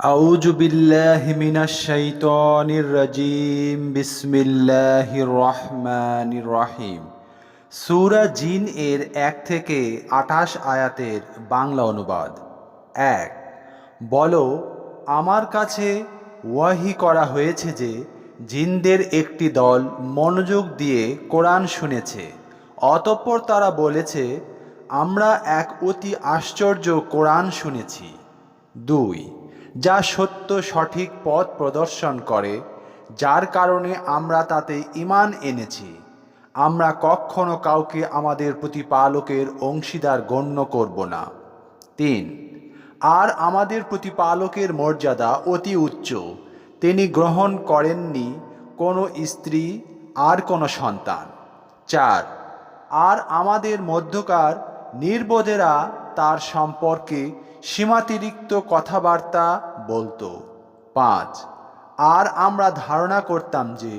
أعوذ بالله من الشيطان الرجيم بسم الله الرحمن الرحيم সূরা জিন এর এক থেকে আঠাশ আয়াতের বাংলা অনুবাদ এক বলো আমার কাছে ওয়াহি করা হয়েছে যে জিনদের একটি দল মনোযোগ দিয়ে কোরআন শুনেছে অতঃপর তারা বলেছে আমরা এক অতি আশ্চর্য কোরআন শুনেছি দুই যা সত্য সঠিক পথ প্রদর্শন করে, যার কারণে আমরা তাতে ইমান এনেছি। আমরা কখনো কাউকে আমাদের প্রতিপালকের অংশীদার গণ্য করব না। তিন, আর আমাদের প্রতিপালকের মর্যাদা অতি উচ্চ। তিনি গ্রহণ করেননি কোনো স্ত্রী আর কোনো সন্তান। চার, আর আমাদের মধ্যকার নির্বোধেরা তার সম্পর্কে সীমাতিরিক্ত কথাবার্তা বলতো। পাঁচ, আর আমরা ধারণা করতাম যে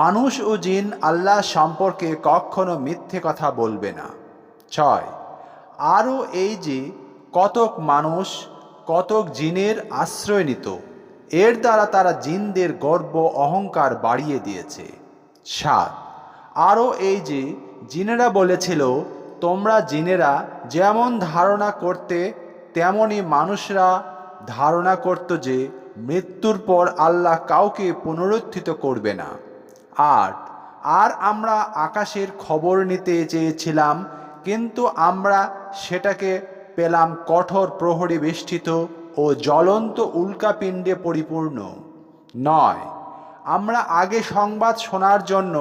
মানুষ ও জিন আল্লাহ সম্পর্কে কখনো মিথ্যে কথা বলবে না। ছয়, আরও এই যে কতক মানুষ কতক জিনের আশ্রয় নিত, এর দ্বারা তারা জিনদের গর্ব অহংকার বাড়িয়ে দিয়েছে। সাত, আরও এই যে জিনেরা বলেছিল তোমরা জিনেরা যেমন ধারণা করতে, তেমনি মানুষরা ধারণা করত যে মৃত্যুর পর আল্লাহ কাউকে পুনরুত্থিত করবে না। আট আর আমরা আকাশের খবর নিতে চেয়েছিলাম, কিন্তু আমরা সেটাকে পেলাম কঠোর প্রহরী বেষ্টিত ও জ্বলন্ত উল্কাপিণ্ডে পরিপূর্ণ। নয়, আমরা আগে সংবাদ শোনার জন্য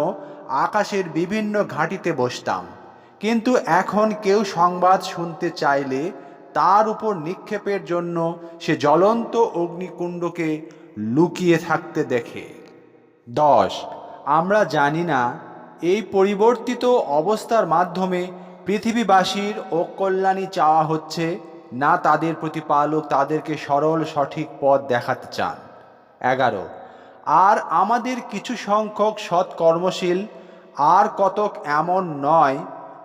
আকাশের বিভিন্ন ঘাঁটিতে বসতাম। কিন্তু এখন কেউ সংবাদ শুনতে চাইলে তার উপর নিক্ষেপের জন্য সে জ্বলন্ত অগ্নিকুণ্ডকে লুকিয়ে থাকতে দেখে। দশ, আমরা জানি না, এই পরিবর্তিত অবস্থার মাধ্যমে পৃথিবীবাসীর ও কল্যাণী চাওয়া হচ্ছে না তাদের প্রতিপালক তাদেরকে সরল সঠিক পথ দেখাতে চান। এগারো, আর আমাদের কিছু সংখ্যক সৎকর্মশীল আর কতক এমন নয়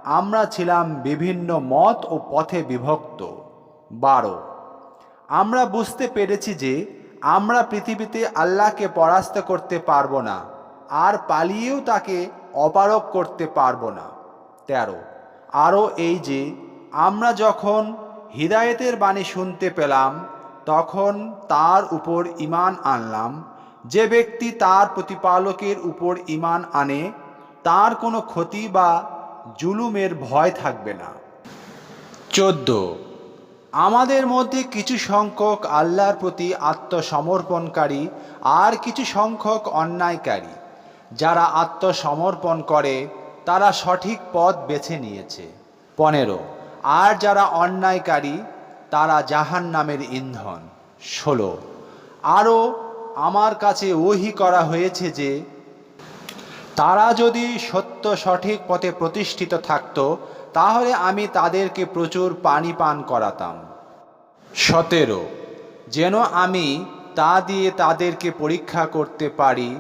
আমরা ছিলাম বিভিন্ন মত ও পথে বিভক্ত। বারো, আমরা বুঝতে পেরেছি যে আমরা পৃথিবীতে আল্লাহকে পরাস্ত করতে পারব না, আর পালিয়েও তাকে অপারক করতে পারব না। তেরো, আরও এই যে, আমরা যখন হৃদায়তের বাণী শুনতে পেলাম, তখন তার উপর ইমান আনলাম। যে ব্যক্তি তার প্রতিপালকের উপর ইমান আনে, তার কোনো ক্ষতি বা জুলুমের ভয় থাকবে না। চোদ্দ। আমাদের মধ্যে কিছু সংখ্যক আল্লাহর প্রতি আত্মসমর্পণকারী আর কিছু সংখ্যক অন্যায়কারী। যারা আত্মসমর্পণ করে তারা সঠিক পথ বেছে নিয়েছে। পনেরো। আর যারা অন্যায়কারী তারা জাহান নামের ইন্ধন। ষোলো। আরও আমার কাছে ওহি করা হয়েছে যে তারা যদি সত্য সঠিক পথে প্রতিষ্ঠিত থাকত, তাহলে আমি তাদেরকে প্রচুর পানি পান করাতাম। সতেরো, যেন আমি তা দিয়ে তাদেরকে পরীক্ষা করতে পারি,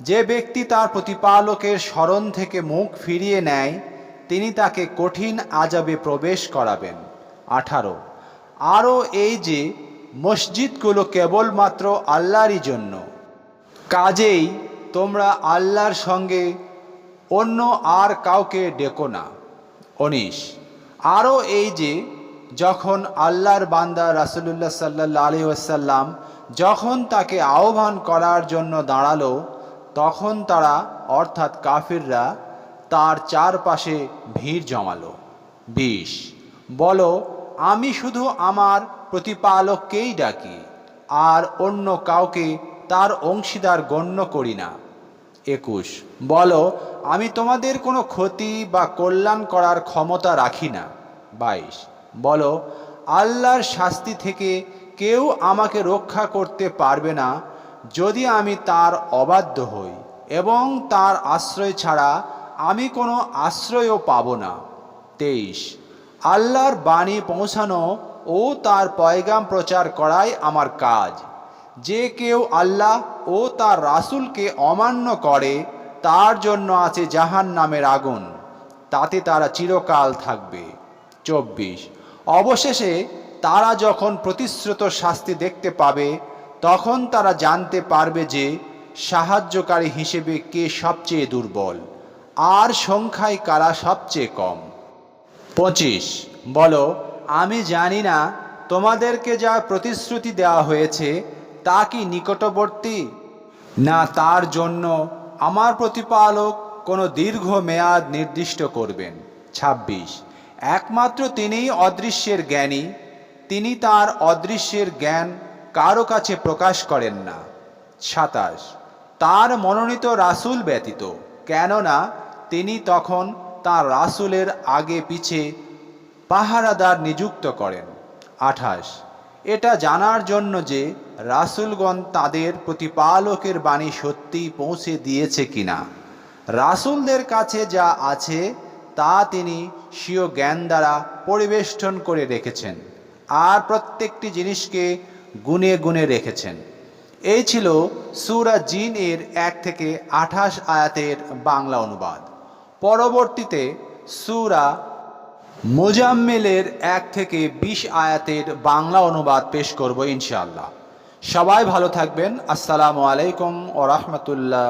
যে ব্যক্তি তার প্রতিপালকের স্মরণ থেকে মুখ ফিরিয়ে নেয়, তিনি তাকে কঠিন আজাবে প্রবেশ করাবেন। আঠারো, আরও এই যে, মসজিদগুলো কেবলমাত্র আল্লাহরই জন্য। কাজেই তোমরা আল্লাহর সঙ্গে অন্য আর কাউকে ডেকো না। অনিশ আরও এই যে, যখন আল্লাহর বান্দা রাসুলুল্লাহ সাল্লাহ আলি ওয়াসাল্লাম যখন তাকে আহ্বান করার জন্য দাঁড়াল, তখন তারা, অর্থাৎ কাফিররা, তার চারপাশে ভিড় জমালো। বিশ, বলো, আমি শুধু আমার প্রতিপালককেই ডাকি, আর অন্য কাউকে তার অংশীদার গণ্য করি না। একুশ, বলো, আমি তোমাদের কোনো ক্ষতি বা কল্যাণ করার ক্ষমতা রাখি না। বাইশ, বলো, আল্লাহর শাস্তি থেকে কেউ আমাকে রক্ষা করতে পারবে না যদি আমি তার অবাধ্য হই এবং তার আশ্রয় ছাড়া আমি কোনো আশ্রয়ও পাব না। তেইশ, আল্লাহর বাণী পৌঁছানো ও তার পয়গাম প্রচার করাই আমার কাজ। যে কেউ আল্লাহ ও তার রাসূলকে অমান্য করে, তার জন্য আছে জাহান নামের আগুন। তাতে তারা চিরকাল থাকবে। চব্বিশ। অবশেষে তারা যখন প্রতিশ্রুত শাস্তি দেখতে পাবে, তখন তারা জানতে পারবে যে সাহায্যকারী হিসেবে কে সবচেয়ে দুর্বল, আর সংখ্যায় কারা সবচেয়ে কম। পঁচিশ। বলো, আমি জানি না তোমাদেরকে যা প্রতিশ্রুতি দেওয়া হয়েছে তা কি নিকটবর্তী? না তার জন্য আমার প্রতিপালক কোনো দীর্ঘ মেয়াদ নির্দিষ্ট করবেন। ২৬ একমাত্র তিনিই অদৃশ্যের জ্ঞানী, তিনি তার অদৃশ্যের জ্ঞান কারও কাছে প্রকাশ করেন না। সাতাশ। তার মনোনীত রাসূল ব্যতীত, কেননা তিনি তখন তার রাসুলের আগে পিছে পাহারাদার নিযুক্ত করেন। আঠাশ। এটা জানার জন্য যে রাসূলগণ তাদের প্রতিপালকের বাণী সত্যিই পৌঁছে দিয়েছে কিনা। রাসূলদের কাছে যা আছে, তা তিনি স্বীয় জ্ঞান দ্বারা পরিবেষ্টন করে রেখেছেন আর প্রত্যেকটি জিনিসকে গুনে গুনে রেখেছেন। এই ছিল সুরা জিন এর এক থেকে আঠাশ আয়াতের বাংলা অনুবাদ। পরবর্তীতে সুরা মোজাম্মেলের এক থেকে বিশ আয়াতের বাংলা অনুবাদ পেশ করব ইনশাআল্লাহ। সবাই ভালো থাকবেন। আসসালামু আলাইকুম ও রহমতুল্লাহ